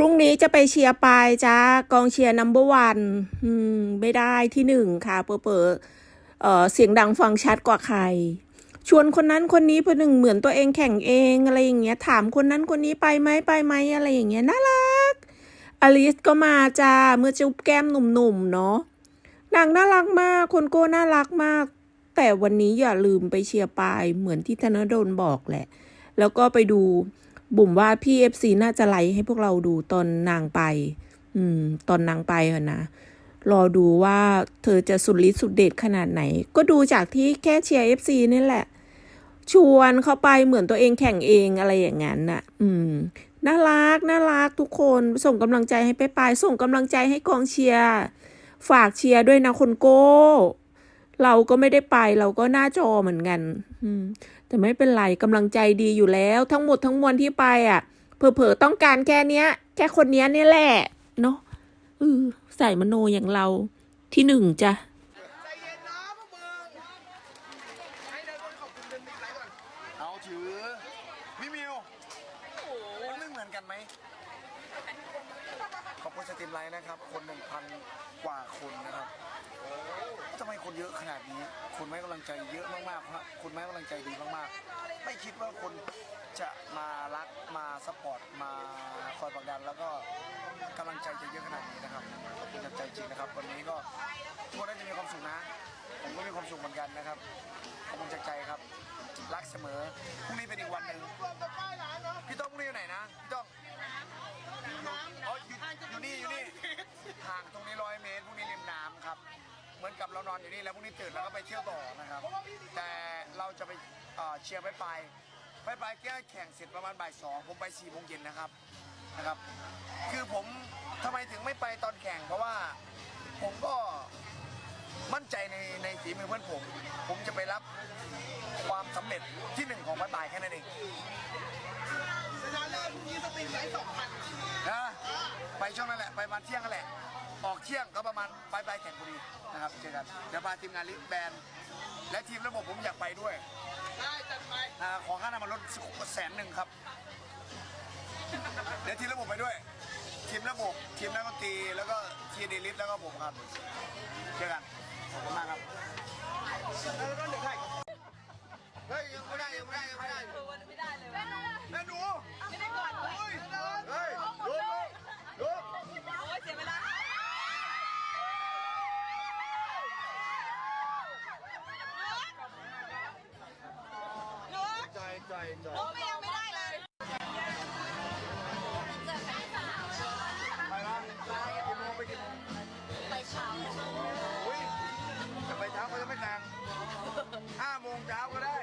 รุ่งนี้จะไปเชียร์ปายจ้ากองเชียร์นัมเบอร์วันไม่ได้ที่หนึ่งค่ะ เปิดเปิดเออเสียงดังฟังชัดกว่าใคร ชวนคนนั้นคนนี้เพื่อหนึ่งเหมือนตัวเองแข่งเองอะไรอย่างเงี้ย ถามคนนั้นคนนี้ไปไหมไปไหมอะไรอย่างเงี้ยน่ารัก อลิสก็มาจ้าเมื่อจุ๊บแก้มหนุ่มๆเนาะนางน่ารักมาก คนโก้น่ารักมาก แต่วันนี้อย่าลืมไปเชียร์ปายเหมือนที่ธนดลบอกแหละ แล้วก็ไปดู บุ๋มว่าพี่เอฟซีน่าจะไลฟ์ให้พวกเราดูตอนนางไป อืม ตอนนางไปเหอะนะรอดูว่าเธอจะสุดฤทธิ์สุดเด็ดขนาดไหน ก็ดูจากที่แค่เชียร์เอฟซีนี่แหละ ชวนเข้าไปเหมือนตัวเองแข่งเองอะไรอย่างนั้นน่ะ อืม น่ารักน่ารักทุกคนส่งกำลังใจให้ไปไปส่งกำลังใจให้กองเชียร์ ฝากเชียร์ด้วยนะคนโก้ เราก็ไม่ได้ไปเราก็หน้าจอเหมือนกัน อืม แต่ไม่เป็นไรกำลังใจดีอยู่แล้ว ทั้งหมดทั้งมวลที่ไปอะเผลอๆต้องการแค่เนี้ย แค่คนเนี้ยนี่แหละ เนาะเออใส่มโนอย่างเราที่หนึ่งจ้ะเอาถือมิมิวมันไม่เหมือนกันไหม ขอบคุณสตรีมไลท์นะครับ คนหนึ่งพันกว่าคนนะครับทำไมคนเยอะขนาดนี้ คนไม่กำลังใจเยอะมากๆครับคนไม่กำลังใจดีมากๆ ไม่คิดว่าคนจะมารักมาซัพพอร์ตมาคอยผลักดัน แล้วก็กำลังใจจะเยอะขนาดนี้นะครับขอบคุณจากใจจริงนะครับ วันนี้ก็ทุกคนน่าจะมีความสุขนะ ผมก็มีความสุขเหมือนกันนะครับขอบคุณจากใจครับ รักเสมอพรุ่งนี้เป็นอีกวันหนึ่งพี่ต้องพรุ่งนี้อยู่ไหนนะพี่ต้อง อนกับเรานอนอยู่นี่แล้วพรุ่งนี้ตื่นแล้วก็ไปเที่ยวต่อนะครับ แต่เราจะไปเอ่อเชียร์ไปไปไปไปแก้แข่งเสร็จประมาณบ่ายสองผมไปสี่โมงเย็นนะครับนะครับ คือผมทำไมถึงไม่ไปตอนแข่ง เพราะว่าผมก็มั่นใจในในฝีมือเพื่อนผม ผมจะไปรับความสำเร็จที่หนึ่งของบายบายแค่นั้นเองชนะเลิศพรุ่งนี้สตรีมไลท์สองพันนะไปช่วงนั้นแหละ ไปมาเที่ยงนั่นแหละ ออกเที่ยงก็ประมาณปลายปลายแข่งพอดีนะครับเจอกันเดี๋ยวพาทีมงานลิสแบนและทีมระบบผมอยากไปด้วยได้จัดไปขอค่าน้ำมันลดแสนหนึ่งครับเดี๋ยวทีมระบบไปด้วย ทีมระบบทีมนักดนตรีแล้วก็ทีดีลิสแล้วก็ผมครับเจอกันขอบคุณมากครับ ใช่ไม่ยังไม่ได้เลยเจอแฟนสาวไปกี่โมงไปกี่โมงไปเช้าอุ้ยจะไปเช้าก็จะไม่แต่งห้าโมงเช้าก็ได้